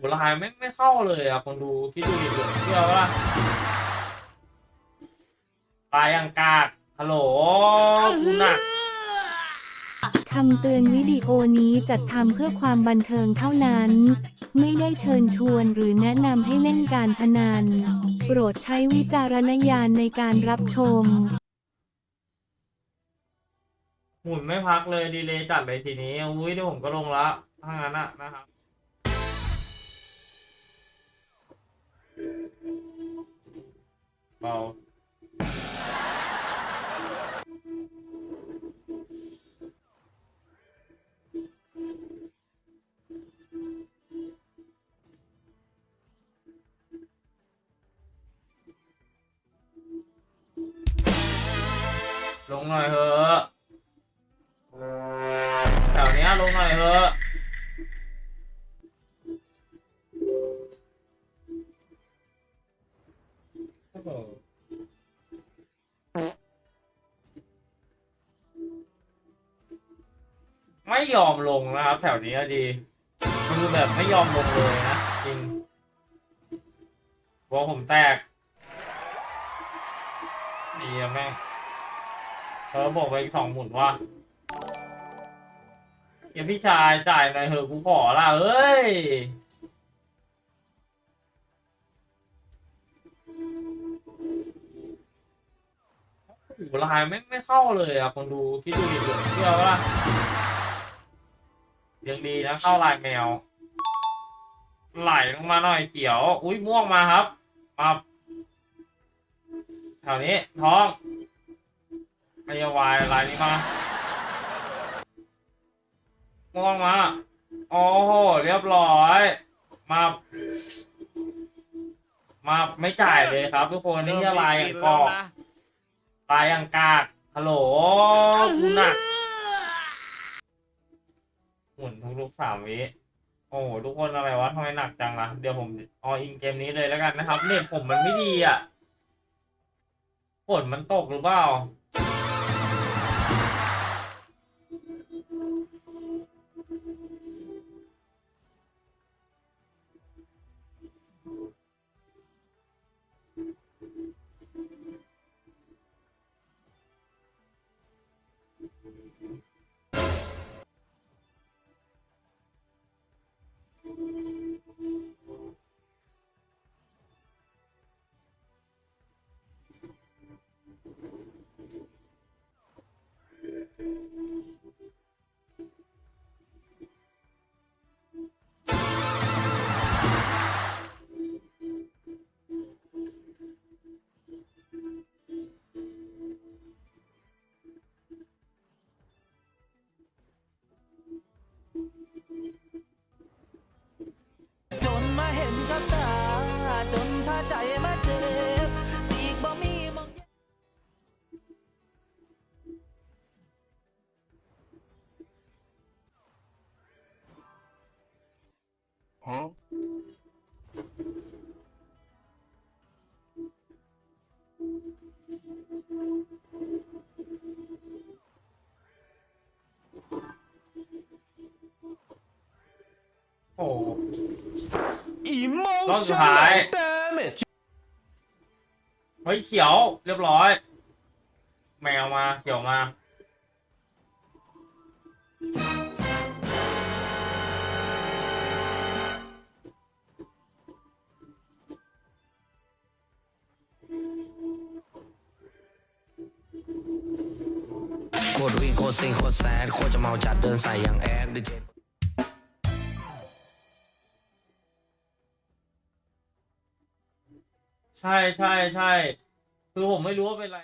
หูลายไม่ไม่เข้าเลยอะคนดูคิดดูดิเหลือเชื่อว่าลายยังกากฮัลโหลกูหนักคำเตือนวิดีโอนี้จัดทำเพื่อความบันเทิงเท่านั้น ไม่ได้เชิญชวนหรือแนะนำให้เล่นการพนัน โปรดใช้วิจารณญาณในการรับชม หมุนไม่พักเลยดีเลยจัดเลยทีนี้ อุ้ยเดี๋ยวผมก็ลงละถ้างั้นอะนะครับ เบาลงหน่อย ไม่ยอมลงนะครับ แถวนี้ดีคือแบบไม่ยอมลงเลยนะจริงหัวผมแตกดีอะแม่งเออบอกไปอีกสองหมุนว่าเดี๋ยวพี่ชายจ่ายหน่อยเถอะกูขอละเอ้ยหูลายไม่ไม่เข้าเลยอะคนดูคิดดูดิเหลือเชื่อว่า ยังดีนะเข้าลายแมว ไหลลงมาหน่อยเขียว อุ้ยม่วงมาครับมาแถวนี้ท้องไอยาวายลายนี้มาม่วงมา โอ้โห เรียบร้อย มา มาไม่จ่ายเลยครับ ทุกคนนี่อะไรอย่างกอกลายอย่างกากฮัลโหลกูหนักหมุน ทุกๆสามวิโอ้โหทุกคนอะไรวะทำไมหนักจังล่ะเดี๋ยวผมออินเกมนี้เลยแล้วกันนะครับเน็ตผมมันไม่ดีอะฝนมันตกหรือเปล่า กับตาจนพาใจมา รอบสุดท้าย เฮ้ยเขียวเรียบร้อย แมวมาเขียวมาโคตรวีโคตรซิงโคตรแซดโคตรจะเมาจัดเดินใส่อย่างแอดดิเจ ใช่ใช่ใช่คือผมไม่รู้ว่าเป็นอะไร